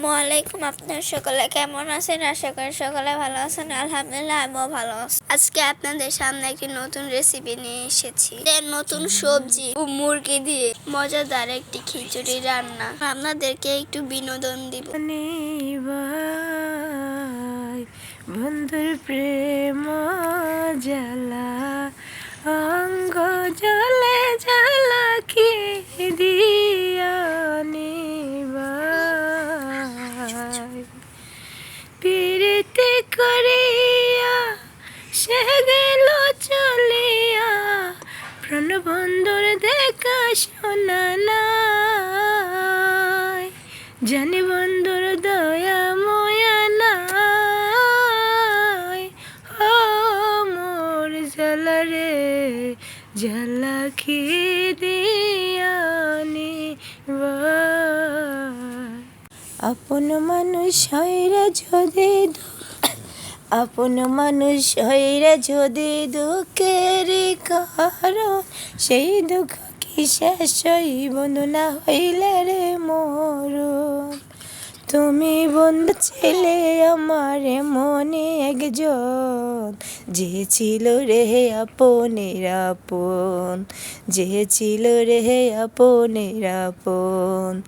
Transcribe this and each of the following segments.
আসসালামু আলাইকুম আপনার সকলে কেমন আছেন? আশা করি সকলে ভালো আছেন। আলহামদুলিল্লাহ, আমিও ভালো আছি। আজকে আপনাদের সামনে একটি নতুন রেসিপি নিয়ে এসেছি। নতুন সবজি ও মুরগি দিয়ে মজাদার একটি খিচুড়ি রান্না। আপনাদেরকে একটু বিনোদন দিব। বন্ধুর প্রেম জ্বালা। সে গেল চলিয়া প্রাণ বন্ধুর দেখা শোনা নাই। জানি বন্ধুর দয়া ময়া নাই। ও মোর জ্বালা রে, জ্বালা কি দিয়ানি আপন মানুষ যদি আপন মানুষ হইরে যদি দুঃখের কারণ, সেই দুঃখ কি শেষ বন্ধু না হইলে রে মরণ? তুমি বন্ধু ছেলে, আমার মনে একজন। যে ছিল রে আপনের আপন, যে ছিল রে আপনের আপন।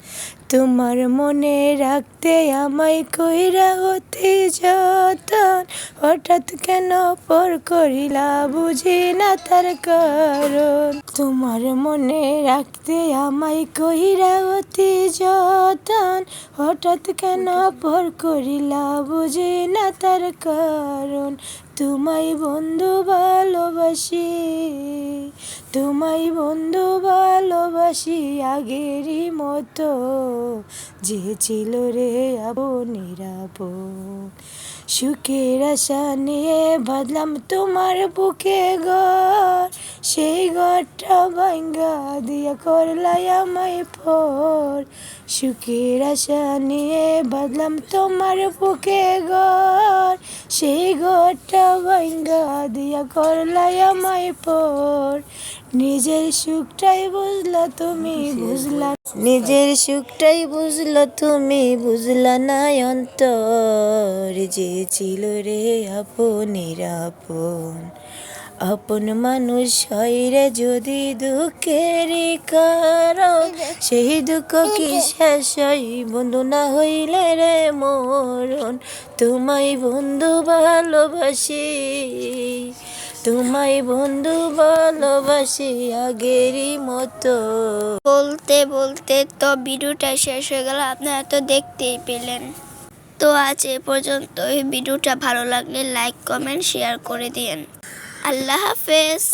তোমার মনে রাখতে আমায় কইরা হতে যতন। হঠাৎ কেন পর করিলা বুঝি না তার কারণ। তোমার মনে রাখতে আমায় কইরা অতি যতন। হঠাৎ কেন পর করিলা বুঝি না তার কারণ। তোমায় বন্ধু ভালোবাসি, তোমায় বন্ধু ভালোবাসি। আগেরই মতো। যে ছিল রে আপন সুখের আশা নিয়ে বাঁধলাম তোমার বুকে ঘর। সেই ঘরটা ভাঙ্গা দিয়া করলাই আমায় পর। সুখের আশা নিয়ে বাঁধলাম তোমার বুকে ঘর। সেই ঘরটা ভাঙ্গা দিয়া করলাই আমায় পর। নিজের সুখটাই বুঝলা তুমি বুঝলা নিজের সুখটাই বুঝলা তুমি বুঝলা না অন্তর যে ছিল রে আপনের আপন। আপন মানুষ হইরে যদি দুঃখের কারণ সেই দুঃখ কি শেষ বন্ধু না হইলে রে মরণ তোমায় বন্ধু ভালোবাসি। তোমায় বন্ধু ভালোবাসি আগেরই মতো। বলতে বলতে তো ভিডিওটা শেষ হয়ে গেল, আপনারা তো দেখতেই পেলেন। তো আজ এ পর্যন্ত ভিডিওটা ভালো লাগলে লাইক, কমেন্ট, শেয়ার করে দিন আল্লাহ হাফেজ।